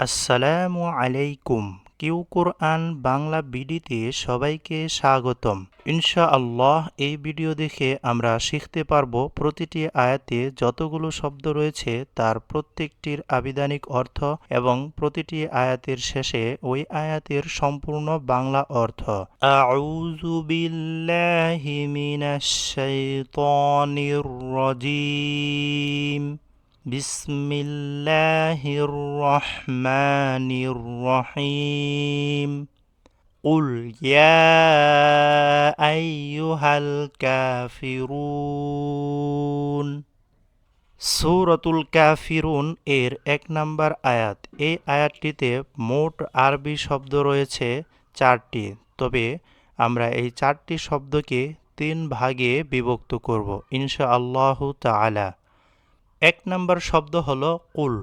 আসসালামু আলাইকুম। কিউ কোরআন বাংলা বিডিতে সবাইকে স্বাগতম। ইনশা আল্লাহ এই ভিডিও দেখে আমরা শিখতে পারব প্রতিটি আয়াতে যতগুলো শব্দ রয়েছে তার প্রত্যেকটির আবিধানিক অর্থ এবং প্রতিটি আয়াতের শেষে ওই আয়াতের সম্পূর্ণ বাংলা অর্থ। আউযু বিল্লাহি بسم الله الرحمن الرحيم قل يا أيها الكافرون সূরাতুল কাফিরুন এর এক নম্বর আয়াত এই আয়াতটিতে মোট আরবি শব্দ রয়েছে চারটি তবে আমরা এই চারটি শব্দকে তিন ভাগে বিভক্ত করব ইনশা আল্লাহ তাআলা এক নম্বর শব্দ হলো কুল।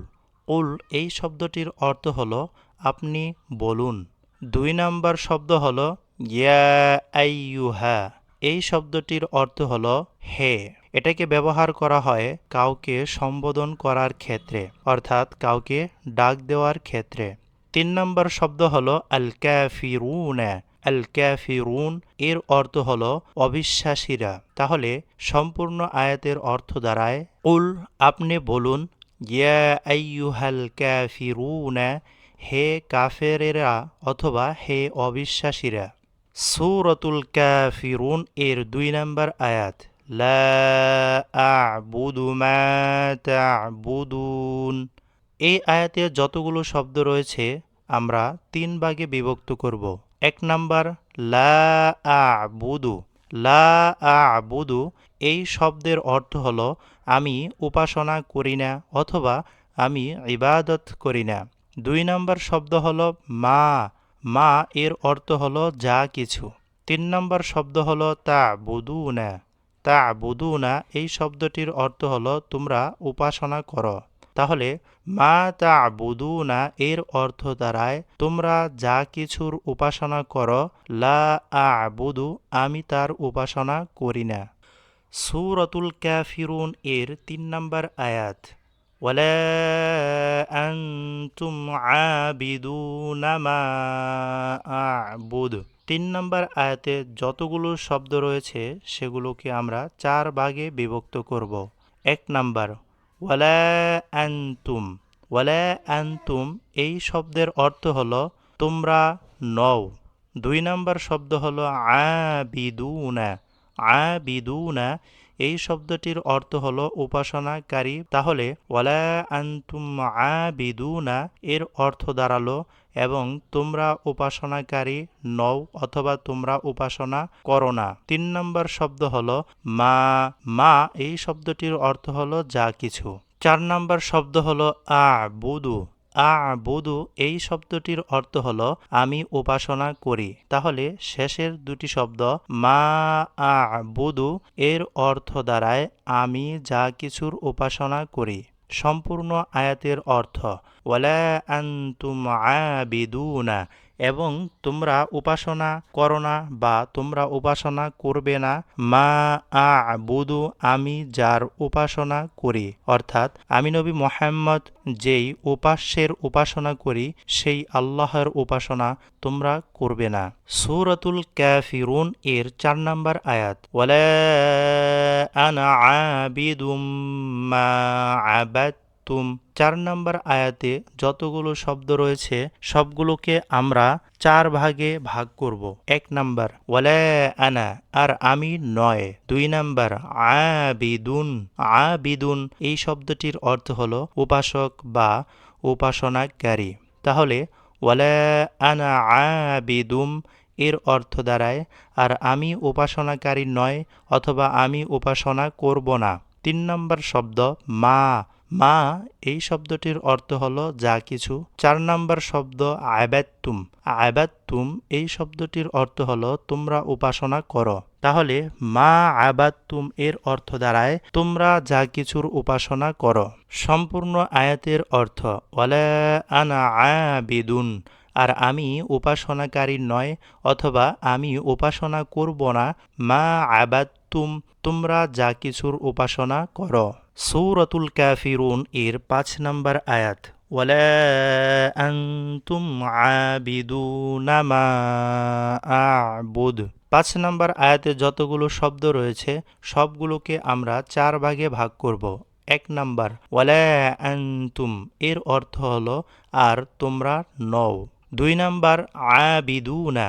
কুল এই শব্দটির অর্থ হলো আপনি বলুন। দুই নম্বর শব্দ হলো আইয়ুহা। এই শব্দটির অর্থ হলো হে। এটাকে ব্যবহার করা হয় কাউকে সম্বোধন করার ক্ষেত্রে, অর্থাৎ কাউকে ডাক দেওয়ার ক্ষেত্রে। তিন নম্বর শব্দ হলো আল ক্যাফিরুনা আল ক্যাফিরুন এর অর্থ হল অবিশ্বাসীরা। তাহলে সম্পূর্ণ আয়াতের অর্থ দাঁড়ায়, উল, আপনি বলুন, ইয়া আইয়ুহাল ক্যাফিরুনা হে কাফেরেরা অথবা হে অবিশ্বাসীরা? সূরাতুল ক্যাফিরুন এর দুই নম্বর আয়াত এই আয়াতে যতগুলো শব্দ রয়েছে, আমরা তিন ভাগে বিভক্ত করব। এক নাম্বার, লা আ'বুদু। লা আ'বুদু এই শব্দের অর্থ হলো, আমি উপাসনা করি না অথবা আমি ইবাদত করি না। দুই নম্বর শব্দ হলো, মা। মা এর অর্থ হলো, যা কিছু। তিন নম্বর শব্দ হলো তা বুদু না তা বুদু না এই শব্দটির অর্থ হলো, তোমরা উপাসনা করো। তাহলে মা তা বুদু না এর অর্থ দাঁড়ায় তোমরা যা কিছুর উপাসনা করো লা আবুদু আমি তার উপাসনা করি না সুরতুল ক্যাফিরুন এর তিন নম্বর আয়াত ولا أنتم عابدون ما أعبد তিন নম্বর আয়াতে যতগুলো শব্দ রয়েছে সেগুলোকে আমরা চার ভাগে বিভক্ত করব এক নাম্বার ওয়ালা আনতুম ওয়ালা আনতুম এই শব্দের অর্থ হলো তোমরা নও। দুই নম্বর শব্দ হলো আবিদুনা আবিদুনা এই শব্দটির অর্থ হলো উপাসনাকারী। তাহলে ওয়ালা আনতুম আবিদুনা এর অর্থ দাঁড়াল এবং তোমরা উপাসনাকারী নও অথবা তোমরা উপাসনা করো না। তিন নম্বর শব্দ হলো মা। মা এই শব্দটির অর্থ হলো যা কিছু। চার নম্বর শব্দ হলো আ বুদু আ বুদু এই শব্দটির অর্থ হলো আমি উপাসনা করি। তাহলে শেষের দুটি শব্দ মা আ বুদু এর অর্থ দ্বারায় আমি যা কিছুর উপাসনা করি। সম্পূর্ণ আয়াতের অর্থ, ওয়ালা এবং তোমরা উপাসনা করো না বা তোমরা উপাসনা করবে না, মা আ বুদু আমি যার উপাসনা করি। অর্থাৎ, আমি নবী মোহাম্মদ যেই উপাস্যের উপাসনা করি, সেই আল্লাহর উপাসনা তোমরা করবে না। সুরতুল ক্যাফিরুন এর চার নম্বর আয়াত, ওয়ালা আনা আবিদুম মা আবাদ তুম চার নম্বর আয়াতে যতগুলো শব্দ রয়েছে, সবগুলোকে আমরা চার ভাগে ভাগ করব। এক নাম্বার, ওয়ালা আনা, আর আমি নয়। দুই নাম্বার, আবিদুন আবিদুন। এই শব্দটির অর্থ হলো উপাসক বা উপাসনাকারী। তাহলে, ওয়ালা আনা আবিদুম এর অর্থ দাঁড়ায়, আর আমি উপাসনাকারী নয়, অথবা আমি উপাসনা করব না। তিন নম্বর শব্দ, মা। মা, এই শব্দটির অর্থ হলো, যা কিছু। চার নাম্বার শব্দ আবাত্তুম আবাত্তুম এই শব্দটির অর্থ হলো, তোমরা উপাসনা করো। তাহলে, মা আবাত্তুম এর অর্থ দ্বারায় তোমরা যা কিছুর উপাসনা করো। সম্পূর্ণ আয়াতের অর্থ আনা আবিদুন। আর আমি উপাসনাকারী নয় অথবা আমি উপাসনা করব না মা আবাত্তুম তোমরা যা কিছুর উপাসনা করো সৌরতুল ক্যাফিরুন এর পাঁচ নম্বর আয়াত ولا أنتم عابدون ما أعبد পাঁচ নম্বর আয়াতে যতগুলো শব্দ রয়েছে সবগুলোকে আমরা চার ভাগে ভাগ করব এক নাম্বার ওয়ালা আনতুম এর অর্থ হলো আর তোমরা নও দুই নাম্বার আবিদুনা।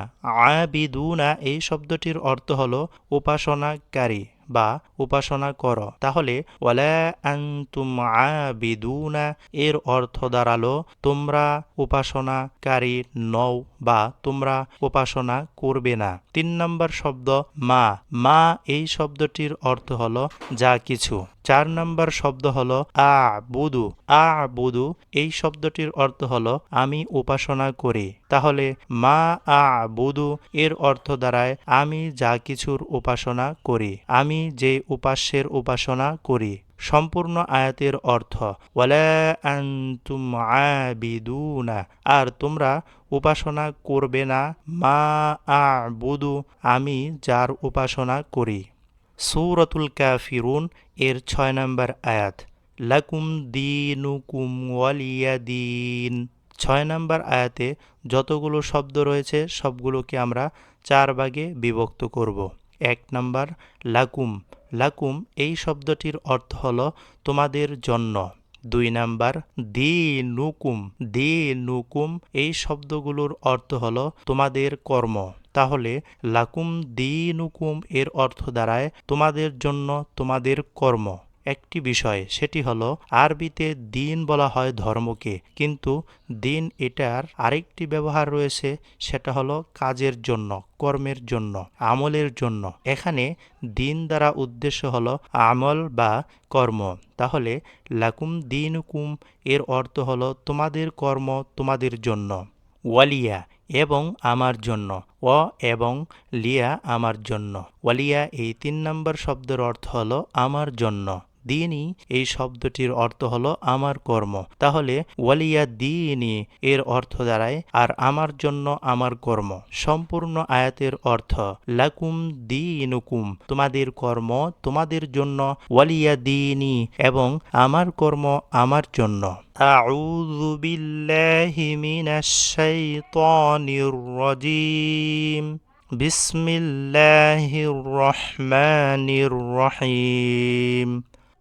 আবিদুনা এই শব্দটির অর্থ হলো উপাসনাকারী বা উপাসনা করো। তাহলে এর অর্থ দাঁড়াল, তোমরা উপাসনাকারী নও বা তোমরা উপাসনা করবে না। তিন নম্বর শব্দ মা। মা এই শব্দটির অর্থ হলো যা কিছু। চার নম্বর শব্দ হলো আ বুদু আ বুদু এই শব্দটির অর্থ হলো আমি উপাসনা করি। তাহলে, মা আ বুদু এর অর্থ দ্বারায় আমি যা কিছুর উপাসনা করি। আমি যে উপাস্যের উপাসনা করি। সম্পূর্ণ আয়াতের অর্থ, ওয়ালা আর তোমরা উপাসনা করবে না, মা আ বুদু আমি যার উপাসনা করি। সৌরতুল কাফিরুন এর ছয় নম্বর আয়াত, লাকুম দিনুকুম ওয়ালিয়া দিন ছয় নম্বর আয়াতে যতগুলো শব্দ রয়েছে, সবগুলোকে আমরা চার ভাগে বিভক্ত করব। এক নম্বর, লাকুম লাকুম, এই শব্দটির অর্থ হল তোমাদের জন্য। দুই নাম্বার দি নুকুম দি নুকুম এই শব্দগুলোর অর্থ হল তোমাদের কর্ম। তাহলে লাকুম দি নুকুম এর অর্থ দাঁড়ায় তোমাদের জন্য তোমাদের কর্ম। একটি বিষয়, সেটি হলো আরবিতে দিন বলা হয় ধর্মকে। কিন্তু দিন এটার আরেকটি ব্যবহার রয়েছে, সেটা হলো কাজের জন্য, কর্মের জন্য, আমলের জন্য। এখানে দিন দ্বারা উদ্দেশ্য হলো আমল বা কর্ম। তাহলে লাকুম দিনুকুম, এর অর্থ হলো তোমাদের কর্ম তোমাদের জন্য। ওয়ালিয়া, এবং আমার জন্য। ও এবং লিয়া, আমার জন্য। ওয়ালিয়া এই তিন নম্বর শব্দের অর্থ হলো আমার জন্য। দিনই এই শব্দটির অর্থ হলো আমার কর্ম তাহলে ওয়ালিয়া দিনই এর অর্থ দাঁড়ায় আর আমার জন্য আমার কর্ম সম্পূর্ণ আয়াতের অর্থ লাকুম দিনুকুম তোমাদের কর্ম তোমাদের জন্য ওয়ালিয়া দিনই এবং আমার কর্ম আমার জন্য أعوذ بالله من الشيطان الرجيم بسم الله الرحمن الرحيم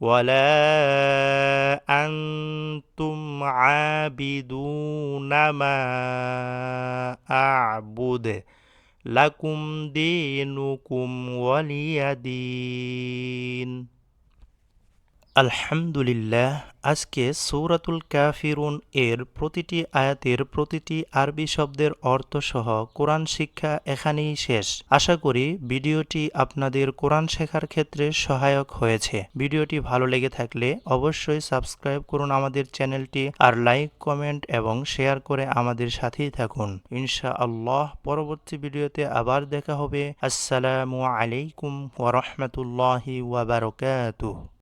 ولا أنتم عابدون ما أعبد. لكم دينكم ولي دين. আলহামদুলিল্লাহ, আজকে সৌরাতুল কাফিরুন এর প্রতিটি আয়াতের প্রতিটি আরবি শব্দের অর্থ সহ কোরআন শিক্ষা এখানেই শেষ। আশা করি ভিডিওটি আপনাদের কোরআন শেখার ক্ষেত্রে সহায়ক হয়েছে। ভিডিওটি ভালো লেগে থাকলে অবশ্যই সাবস্ক্রাইব করুন আমাদের চ্যানেলটি আর লাইক, কমেন্ট এবং শেয়ার করে আমাদের সাথেই থাকুন। ইনশা আল্লাহ পরবর্তী ভিডিওতে আবার দেখা হবে। আসসালামু আলাইকুম ওরহমতুল্লাহি ওয়াবারকাতুহ